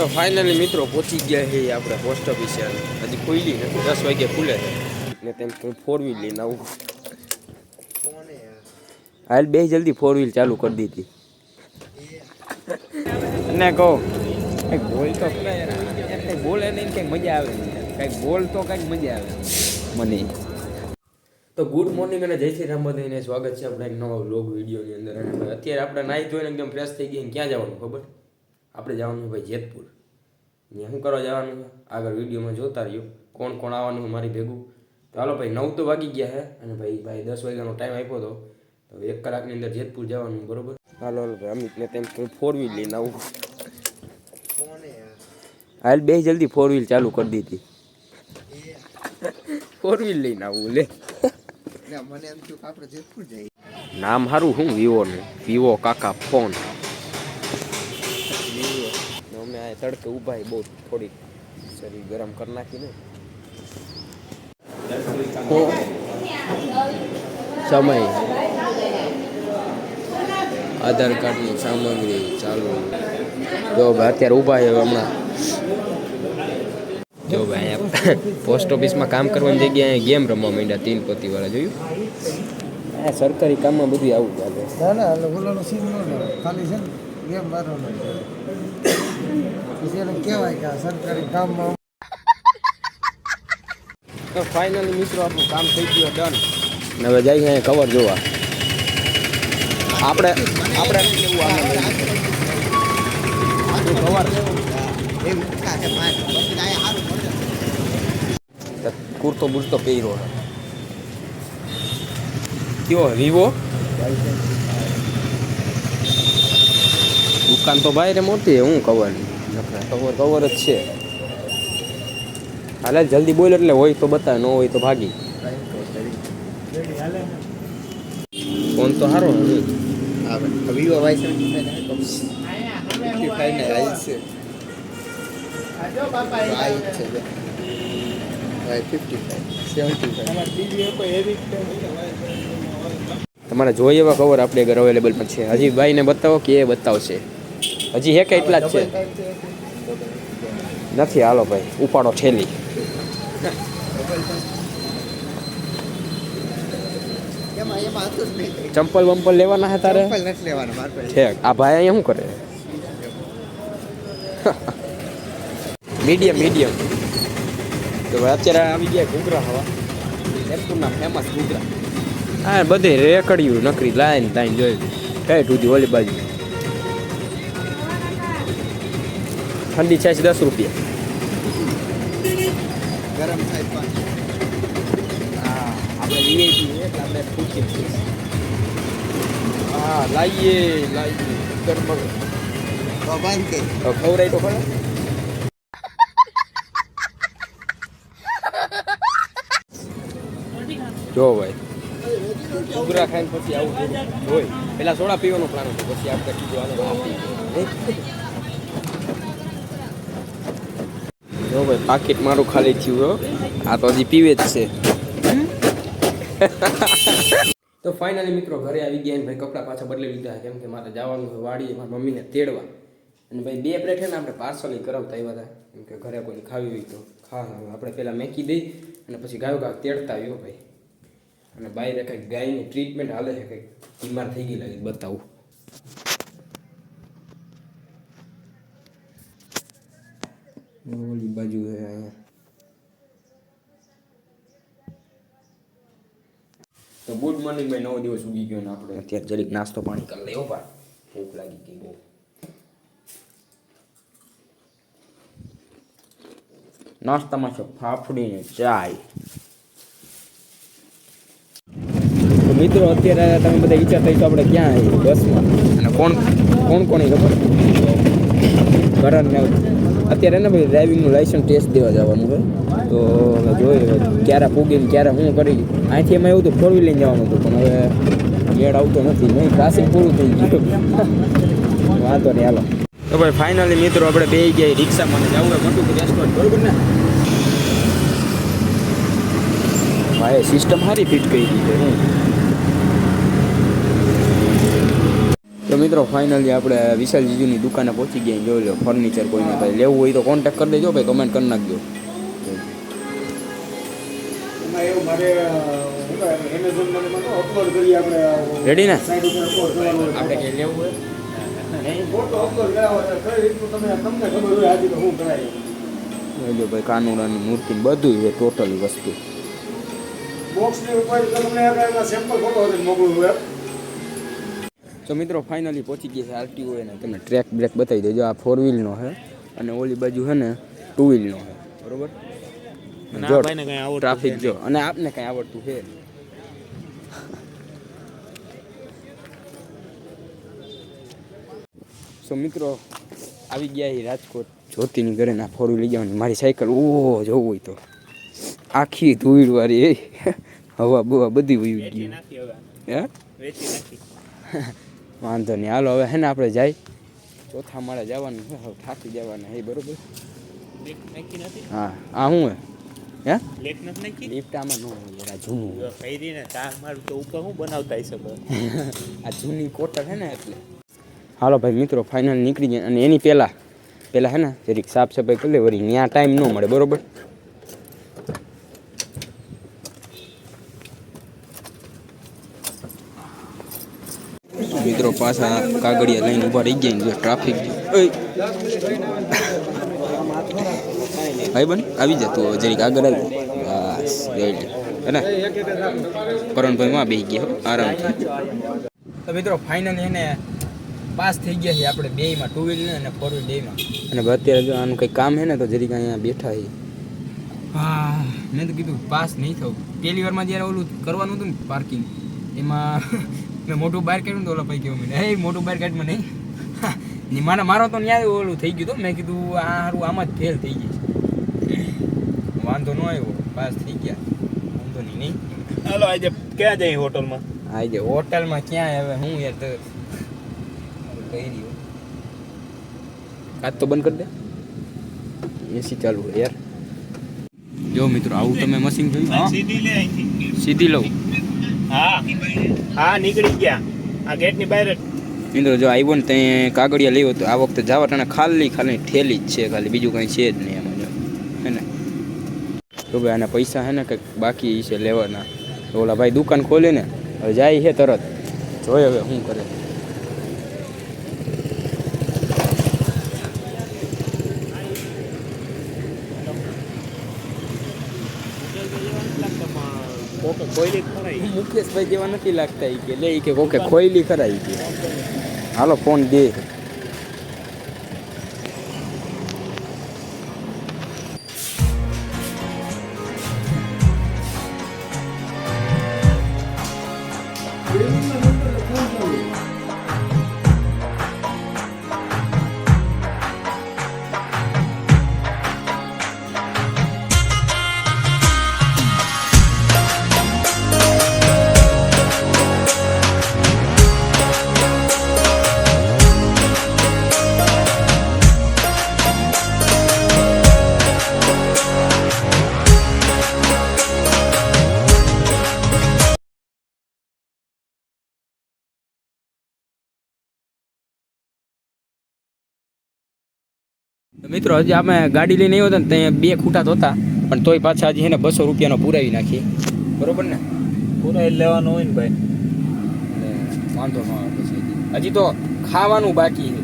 તો ફાઇનલી મિત્રો પહોંચી ગયા છે આપણે પોસ્ટ ઓફિસે હજી ખુલ્લી નથી દસ વાગે ખુલે ને તેમ ફોર વ્હીલ લઈને આવું. હાલ બે જલ્દી ફોર વ્હીલ ચાલુ કરી દીધી. અને કહો કંઈક બોલ તો. કંઈક બોલે નહીં કંઈક મજા આવે. કંઈક બોલ તો કંઈક મજા આવે. મને. તો ગુડ મોર્નિંગ અને જય શ્રી રામ બધાને સ્વાગત છે આપણે એક નવો વ્લોગ વિડીયોની અંદર. અત્યારે આપણે નાહી ધોઈને એકદમ ફ્રેશ થઈ ગયા ક્યાં જવાનું ખબર? આપણે જવાનું ભાઈ જેતપુર. ને શું કરવા જવાનું આગળ વિડીયોમાં જોતા રહ્યો. કોણ કોણ આવવાનું મારી ભેગું? તો હાલો ભાઈ નવ તો વાગી ગયા છે અને ભાઈ ભાઈ દસ વાગ્યાનો ટાઈમ આપ્યો હતો તો એક કલાકની અંદર જેતપુર જવાનું બરોબર? હાલો હાલો ભાઈ અમિતને તેમ ફોર વ્હીલ લઈને આવું. હાલ બે જલ્દી ફોર વ્હીલ ચાલુ કરી દીધી. ફોર વ્હીલ લઈને આવું લે. નામ સારું શું? વિવોનું વિવો કાકા ફોન. આ તડકે ઊભા બહુ થોડીક. શરીર ગરમ કરી નાખીને. સમય. આધાર કાર્ડની સામગ્રી ચાલુ. જો ભાઈ અત્યારે ઊભા છે હમણાં. જો ભાઈ પોસ્ટ ઓફિસમાં કામ કરવાની જગ્યાએ ગેમ રમવા માંડ્યા તીન પતિવાળા જોયું? આ સરકારી કામમાં બધું આવું ચાલે. ના ના ઓલાનો સીન ન ખાલી છે ને ગેમ મારવાનો પછી એને કહેવાય કે સરકારી કામમાં તો ફાઇનલી મિત્રો આપણું કામ થઈ ગયું ડન ને હવે જઈએ અહીંયા કવર જોવા. આપણે આપણે કેવું આવે કવર કુર્તો બુરતો પહેર્યો. છે કયો વિવો દુકાન તો ભાઈ રે મોટી હું કવર કવર કવર જ છે. હાલે જલ્દી બોલ એટલે હોય તો બતાવે ન હોય તો ભાગી. ફોન તો સારો હવે. વિવો વાય તમારે જોઈએ એવા કવર આપણે ઘર અવેલેબલ પણ છે. હજી ભાઈને બતાવો કે એ બતાવશે. હજી હે કે એટલા જ છે? નથી હાલો ભાઈ ઉપાડો ઠેલી. ચંપલ વંપલ લેવાના હે તારે? છે આ ભાઈ અહીંયા શું કરે? Medium medium. તો ભાઈ અત્યારે આવી ગયા ઘૂઘરા હવા. જયપુરના ફેમસ ઘૂઘરા. હા બધે રેકડ્યું નકરી લાઈન તાઈન જોઈ. કઈ સુધી ઓલી બાજુ. ઠંડી છે દસ રૂપિયા. ગરમ થાય પણ. હા આપણે વીઆઈપી એટલે આપણે પૂછીએ હા લાવીએ લાવીએ ગરમ ખવડાય તો ખરા. જો ભાઈ ઉગરા ખાઈને પછી આવું હોય પેલા સોડા પીવાનો પ્લાન હતો પછી આપણે કીધું હાલો આ પીએ. જો ભાઈ પાકીટ મારું ખાલી થયું હો. આ તો હજી પીવે જ છે. તો ફાઇનલી મિત્રો ઘરે આવી ગયા અને ભાઈ કપડાં પાછા બદલી લીધા. કેમ કે મારે જવાનું હોય વાડીએ મારી મમ્મીને તેડવા. અને ભાઈ બે પ્લેટ છે ને આપણે પાર્સલ કરાવતા આવ્યા હતા. કેમ કે ઘરે કોઈ ખાવી હોય તો ખા. આપણે પહેલાં મેકી દઈ અને પછી ગાયો ગાય તેડતા આવ્યો ભાઈ. અને બાયરે કંઈક ગાયની ટ્રીટમેન્ટ હાલે છે કંઈક બીમાર થઈ ગઈ લાગે છે, બતાવું. બાજુ છે અહીંયા. તો ગુડ મોર્નિંગ ભાઈ નવો દિવસ ઉગી ગયો ને આપણે. અત્યારે જરીક નાસ્તો પાણી કરી લેવો પા ભૂખ લાગી ગઈ બહુ. નાસ્તામાં છે ફાફડી ને ચાય. મિત્રો અત્યારે તમે બધા વિચારતા હશો આપણે ક્યાં આવીએ બસમાં. અને કોણ કોણ કોણ ખબર? કરણ ને અત્યારે ને ભાઈ ડ્રાઇવિંગનું લાઇસન્સ ટેસ્ટ દેવા જવાનું હોય તો હવે જોઈએ ક્યારે પૂગીને ક્યારે હું કરી અહીંથી એમાં એવું તો ફોર વ્હીલ લઈને જવાનું હતું, પણ હવે મેળ આવતો નથી. નહીં ક્લાસિક પૂરું થઈ ગયું. વાંધો નહીં, હાલો. તો ભાઈ ફાઇનલી મિત્રો આપણે બે ગયા રિક્ષામાં જવું હોય મોટું રેસ્ટોરન્ટ બરોબર ને? ભાઈ સિસ્ટમ સારી ફિટ કરી દીધી હું. મિત્રો ફાઇનલી આપણે વિશાલ જીજુની દુકાને પહોંચી ગયા. જોઈ લો ફર્નિચર કોઈને ભાઈ લેવું હોય તો કોન્ટેક્ટ કરી દેજો ભાઈ કમેન્ટ કરી નાખજો. એમાં એવું મારે એમેઝોન મને અપલોડ કરી આપણે રેડી ને. આપણે કંઈ લેવું હોય? ફોટો તો તમે તમને ખબર હોય આજે તો હું કરાય. જોઈ લો ભાઈ કાનુડાની મૂર્તિ ને બધું છે ટોટલી વસ્તુ. બોક્સની ઉપર તમને સેમ્પલ ફોટો મોકલું. તો મિત્રો ફાઇનલી પહોંચી ગયા છે આરટીઓ એને તમને ટ્રેક બ્રેક બતાવી દેજો. આ ફોર વ્હીલનો છે અને ઓલી બાજુ છે ને ટુ વ્હીલનો છે. બરોબર? જો ટ્રાફિક જો. અને આપને કંઈ આવડતું છે. સો મિત્રો આવી ગયા એ રાજકોટ. જ્યોતિની ઘરે ના ફોર વ્હીલ લઈ જવાની. મારી સાયકલ ઓહો જવું હોય તો. આખી ધૂળ વાળી એ હવા બવા બધી વયું ગયું ગઈ હે? વાંધો નહીં. હાલો હવે હે ને આપણે જાય. ચોથા માળે જવાનું છે. હવે થાકી જવાના હે બરોબર? હા. આ શું હે? હે નથી લિફ્ટ આમાં ન જરા જૂનું ફેરીને તાર મારું તો ઉપર હું બનાવતા હશે આ જૂની કોટર છે ને એટલે. હાલો ભાઈ મિત્રો ફાઇનલ નીકળી જાય અને એની પહેલાં પહેલાં હે ને જરીક સાફ સફાઈ કરી લે વળી ત્યાં ટાઈમ ન મળે બરોબર મિત્રો પાછા કાગળિયા લઈને ઊભા રહી ગયા ને જો ટ્રાફિક ભાઈ બન આવી જા તો જરીક આગળ આવી. બસ હે ને? કરણભાઈ માં બેસી ગયા આરામથી. તો મિત્રો ફાઇનલી એને પાસ થઈ ગયા છે આપણે બેયમાં ટુ વ્હીલર અને ફોર વ્હીલ બેયમાં અને અત્યારે જો આનું કંઈ કામ છે ને તો જરીક અહીંયા બેઠા છે હા મેં તો કીધું પાસ નહીં થવું. પહેલી વારમાં જ્યારે ઓલું કરવાનું હતું ને પાર્કિંગ એમાં મેં મોટું બહાર કાઢ્યું ને તો ઓલા ભાઈ કેવું મને હે મોટું બહાર કાઢમાં નહીં ની મારા મારો તો ન્યાય ઓલું થઈ ગયું હતું મેં કીધું આ સારું આમાં જ ફેલ થઈ ગઈ વાંધો ન આવ્યો પાસ થઈ ગયા. વાંધો નહીં નહીં. હાલો આજે ક્યાં જાય હોટલમાં? આજે હોટલમાં ક્યાં હવે હું યાર તો કહી રહ્યો કાચ તો બંધ કરી દે. એસી ચાલુ યાર. જો મિત્રો આવું તમે મશીન જોયું સીધી લઉં. હા. હા, નીકળી ગયા. આ ગેટની બહાર મિત્રો જો આવ્યો ને ત્યાં કાગળિયા લેવો તો આ વખતે જાવ ટાણે ખાલી ખાલી ઠેલી જ છે ખાલી, બીજું કંઈ છે જ નહીં એમાં જો. હે ને? તો ભાઈ આના પૈસા હે ને કંઈક બાકી છે લેવાના. ઓલા ભાઈ દુકાન ખોલી ને, હવે જાય છે તરત. જોયે હવે શું કરે કોકે કોયલી ખરાઈ મુકેશભાઈ જેવા નથી લાગતા ઈ કે, લે કે કોકે ખોયલી ખરાઈ કે હાલો, ફોન દે. મિત્રો હજી અમે ગાડી લઈને આવ્યો હતો ને ત્યાં બે ખૂટા તો હતા પણ તોય પાછા હજી એને બસો રૂપિયાનો પુરાવી નાખી. બરોબર ને? પુરાવી લેવાનું હોય ને ભાઈ. વાંધો ન આવે પછી. હજી તો ખાવાનું બાકી છે.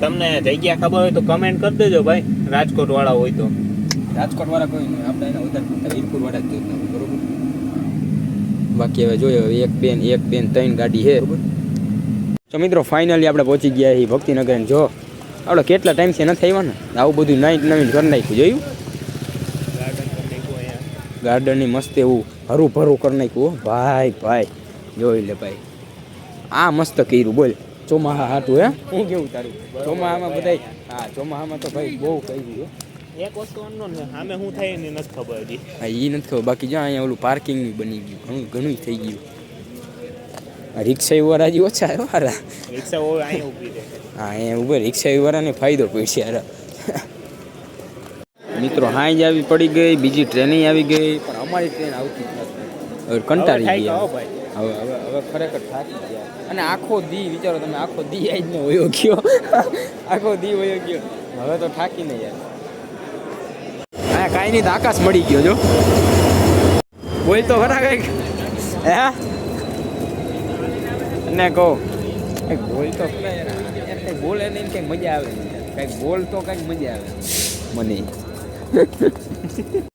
તમને જગ્યા ખબર હોય તો કમેન્ટ કરી દેજો ભાઈ. રાજકોટ વાળા હોય તો. રાજકોટ વાળા કોઈ નહીં આપણે એને વધારે પૂરતા વીરપુર વાળા જ બરોબર? બાકી હવે જોઈએ હવે એક બેન એક બેન ત્રણ ગાડી છે બરોબર? તો મિત્રો ફાઇનલી આપણે પહોંચી ગયા છીએ ભક્તિનગર જો. આપણે કેટલા ટાઈમથી નથી આવ્યા ને? આવું બધું નાઈટ નવીન કરી નાખ્યું જોયું? ગાર્ડનની મસ્ત એવું હરું ભરું કરી નાખ્યું ભાઈ ભાઈ જોઈ લે ભાઈ. આ મસ્ત કર્યું બોલ. ચોમાહા હાટું હે? શું કેવું તારું? ચોમાહામાં બધાય હા ચોમાહામાં તો ભાઈ બહુ કર્યું હો. એક વસ્તુ અનનોન ને સામે શું થાય એની નથી ખબર હા એ નથી ખબર. બાકી જો અહીંયા ઓલું પાર્કિંગ બની ગયું ઘણું ઘણું થઈ ગયું. રિક્ષા વાળા જે ઓછા વાળા રિક્ષા અહીંયા ઊભી હા અહીંયા ઊભે રિક્ષા વાળાને ફાયદો પડશે યાર મિત્રો હાઈ જ આવી પડી ગઈ બીજી ટ્રેને આવી ગઈ. પણ અમારી ટ્રેન આવતી નથી. કંટાળી ગયા. હવે હવે હવે ખરેખર થાકી ગયા. અને આખો દી વિચારો તમે આખો દી આજ ને વયો ગયો. આખો દી વયો ગયો. હવે તો થાકી નહીં યાર. અહીંયા કાંઈ નહીં તો આકાશ મળી ગયો જો. બોલ તો ખરા કંઈક. હા? ને કહો, કંઈક બોલ તો. કંઈક બોલે નહીં કંઈક મજા આવે. કંઈક બોલ તો કંઈક મજા આવે. મને.